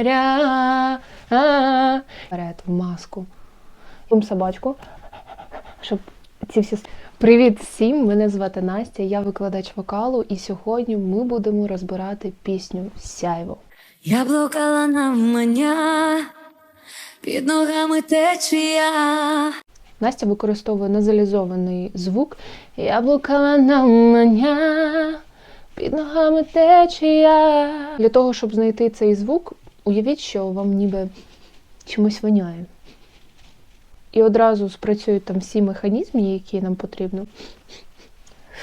Ря, а. Вперед, в маску. Собачку, щоб ці всі. Привіт всім! Мене звати Настя, я викладач вокалу, і сьогодні ми будемо розбирати пісню Сяйво. Я блукала на мене, під ногами течія. Настя використовує назалізований звук. Я блукала на мене, під ногами течія. Для того, щоб знайти цей звук, уявіть, що вам ніби чимось воняє. І одразу спрацюють там всі механізми, які нам потрібно.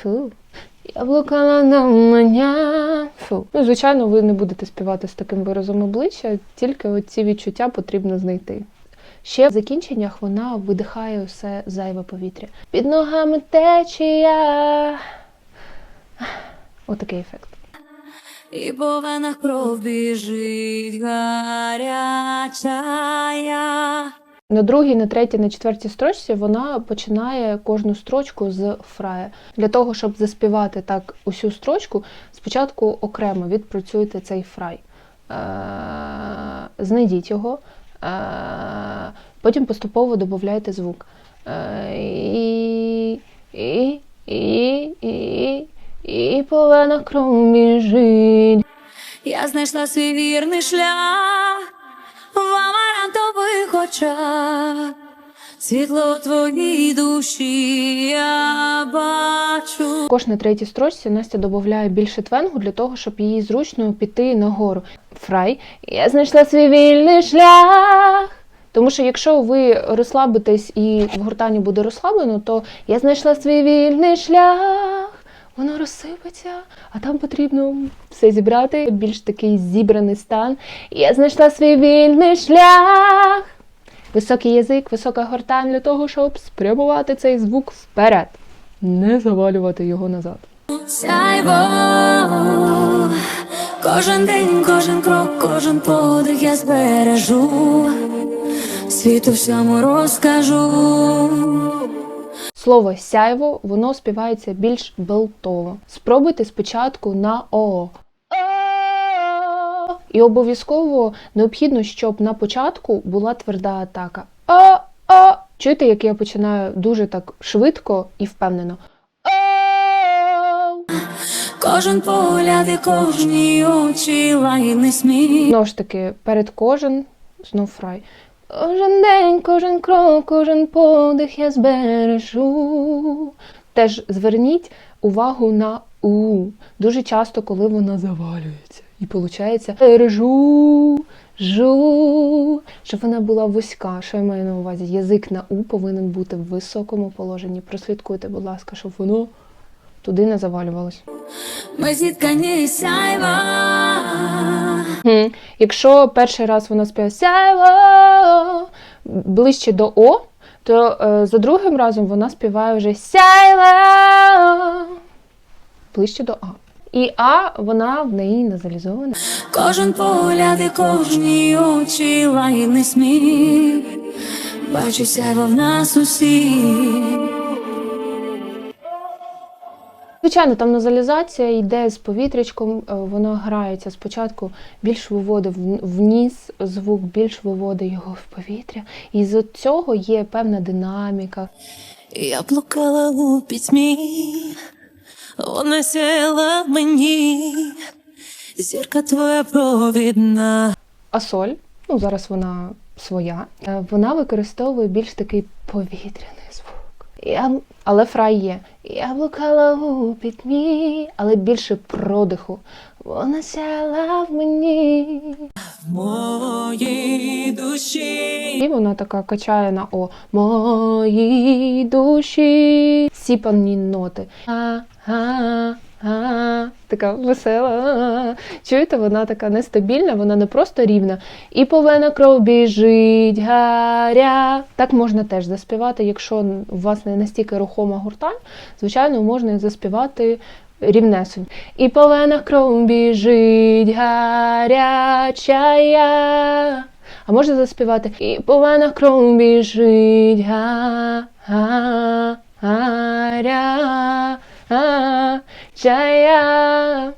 Фу. Я на мене. Фу. Ну, звичайно, ви не будете співати з таким виразом обличчя, тільки ці відчуття потрібно знайти. Ще в закінченнях вона видихає усе зайве повітря. Під ногами течія. Отакий ефект. І по венах кров біжить гарячая. На другій, на третій, на четвертій строчці вона починає кожну строчку з фрая. Для того, щоб заспівати так усю строчку, спочатку окремо відпрацюйте цей фрай. Е, Знайдіть його, е, потім поступово додавайте звук. Е, І, і, і, і, і по венах кров біжить. Я знайшла свій вірний шлях в амарантових очах. Світло твоїй душі я бачу. Також на третій строчці Настя додає більше твенгу для того, щоб їй зручно піти нагору. Фрай. Я знайшла свій вільний шлях. Тому що якщо ви розслабитесь і в гуртані буде розслаблено, то я знайшла свій вільний шлях. Воно розсипеться, а там потрібно все зібрати, більш такий зібраний стан. Я знайшла свій вільний шлях. Високий язик, висока гортань для того, щоб спрямувати цей звук вперед, не завалювати його назад. Сяйво, кожен день, кожен крок, кожен подих я збережу, світу всьому розкажу. Слово сяйво воно співається більш белтово. Спробуйте спочатку на о. І обов'язково необхідно, щоб на початку була тверда атака. О. Чуєте, як я починаю дуже так швидко і впевнено. Кожен погляд і кожні очі лагідний сміх. Знову ж таки, перед кожен знов фрай. Кожен день, кожен крок, кожен подих я збережу. Теж зверніть увагу на у. Дуже часто, коли вона завалюється. І виходить бережу, жу, щоб вона була вузька. Що я маю на увазі? Язик на у повинен бути в високому положенні. Прослідкуйте, будь ласка, щоб воно туди не завалювалось. Ми зіткані сяйва. Хм. Якщо перший раз вона співає сяйво ближче до О, то е, за другим разом вона співає вже сяйво ближче до А. І А вона в неї назалізована. Кожен погляд і кожні очі лагідний сміх. Бачу сяйво в нас усіх. Звичайно, там назалізація йде з повітрячком, е, вона грається спочатку, більш виводить в- вниз звук, більш виводить його в повітря. І з цього є певна динаміка. Я блукала у пітьмі, вона сіла мені, зірка твоя провідна. А соль, ну зараз вона своя, е, вона використовує більш такий повітряний звук. Я, але фрай є. Я блукала у пітьмі, але більше продиху. Вона сяла в мені. В моїй душі. І вона така качає на О. Моїй душі. Сіпані ноти. Така весела. Чуєте, вона така нестабільна, вона не просто рівна. І повена кров біжить, гаря. Так можна теж заспівати, якщо у вас не настільки рухома гуртань, звичайно, можна заспівати рівнесень. І по венах кров біжить гарячая. А можна заспівати І по венах кров біжить га, га, гаря, га, чая.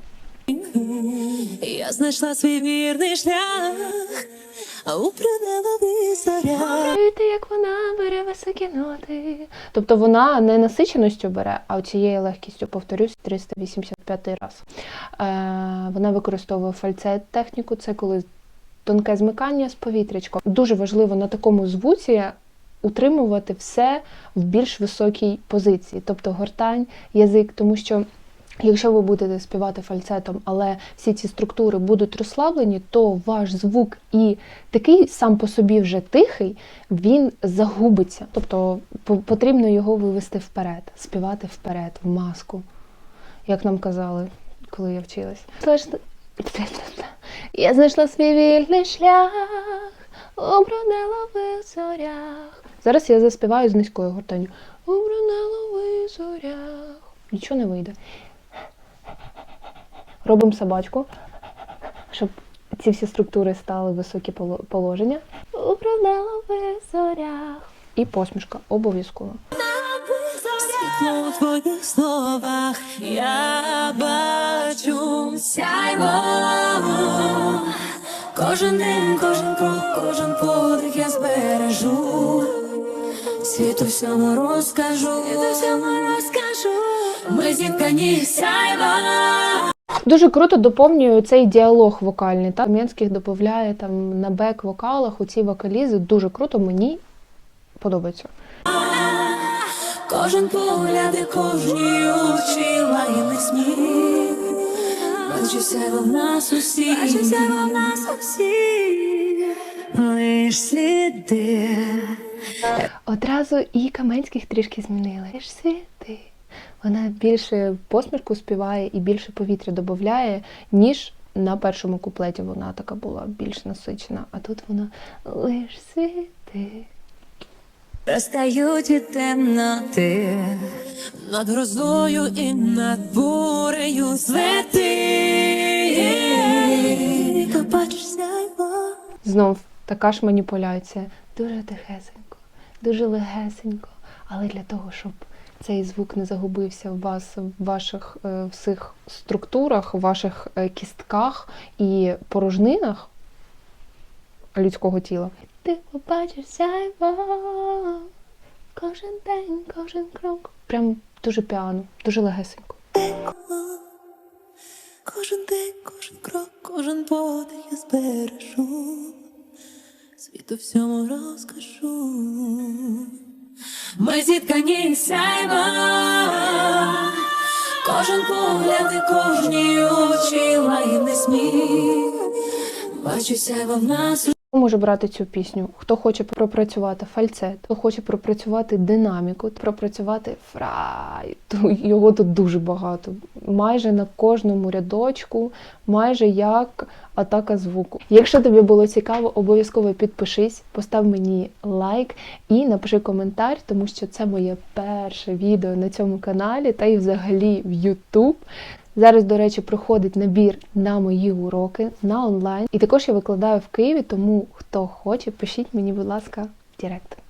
Я знайшла свій вірний шлях, а у приневові зоря. Чуєте, як вона бере високі ноти. Тобто вона не насиченістю бере, а цією легкістю, повторюсь, 385 раз. Е, вона використовує фальцет техніку, це коли тонке змикання з повітрячком. Дуже важливо на такому звуці утримувати все в більш високій позиції, тобто гортань, язик, тому що. Якщо ви будете співати фальцетом, але всі ці структури будуть розслаблені, то ваш звук і такий сам по собі вже тихий, він загубиться. Тобто потрібно його вивести вперед, співати вперед, в маску, як нам казали, коли я вчилась. Я знайшла свій вільний шлях, у бронелових зорях. Зараз я заспіваю з низькою гортанню. У бронелових зорях. Нічого не вийде. Робимо собачку, щоб ці всі структури стали в високі положення. У бронелових зорях. І посмішка обов'язково. Світло у твоїх словах я бачу Сяйво, кожен день, кожен крок, кожен подих я збережу. Світу всьому розкажу, світу всьому розкажу. Ми зіткані сяйва. Дуже круто доповнює цей діалог вокальний. Та Кам'янських додає там на бек-вокалах у ці вокалізи. Дуже круто, мені подобається. Кожен погляд і кожній очі сміх. Бачу сяйво в нас усіх, бачу в нас усіх. лиш сліди. Одразу і Каменських трішки змінили. Ж світи. Вона більше посмішку співає і більше повітря додає, ніж на першому куплеті вона така була більш насичена. А тут вона лиш світи. Розтають від темноти. Над грозою і над бурею злети. Знов така ж маніпуляція. Дуже тихесенько, дуже легесенько. Але для того, щоб цей звук не загубився в вас, в ваших е, всіх структурах, в ваших е, кістках і порожнинах людського тіла. Ти побачиш сяйво кожен день, кожен крок. Прям дуже піано, дуже легесенько. Кожен день, кожен крок, кожен подих я збережу. Світу всьому розкажу. Ми зіткані сяйва. Кожен погляд і кожній очі лагідний сміх. Бачу сяйво в нас може брати цю пісню? Хто хоче пропрацювати фальцет, хто хоче пропрацювати динаміку, пропрацювати фрай. Його тут дуже багато. Майже на кожному рядочку, майже як атака звуку. Якщо тобі було цікаво, обов'язково підпишись, постав мені лайк і напиши коментар, тому що це моє перше відео на цьому каналі та й взагалі в YouTube. Зараз, до речі, проходить набір на мої уроки на онлайн. І також я викладаю в Києві, тому хто хоче, пишіть мені, будь ласка, в Директ.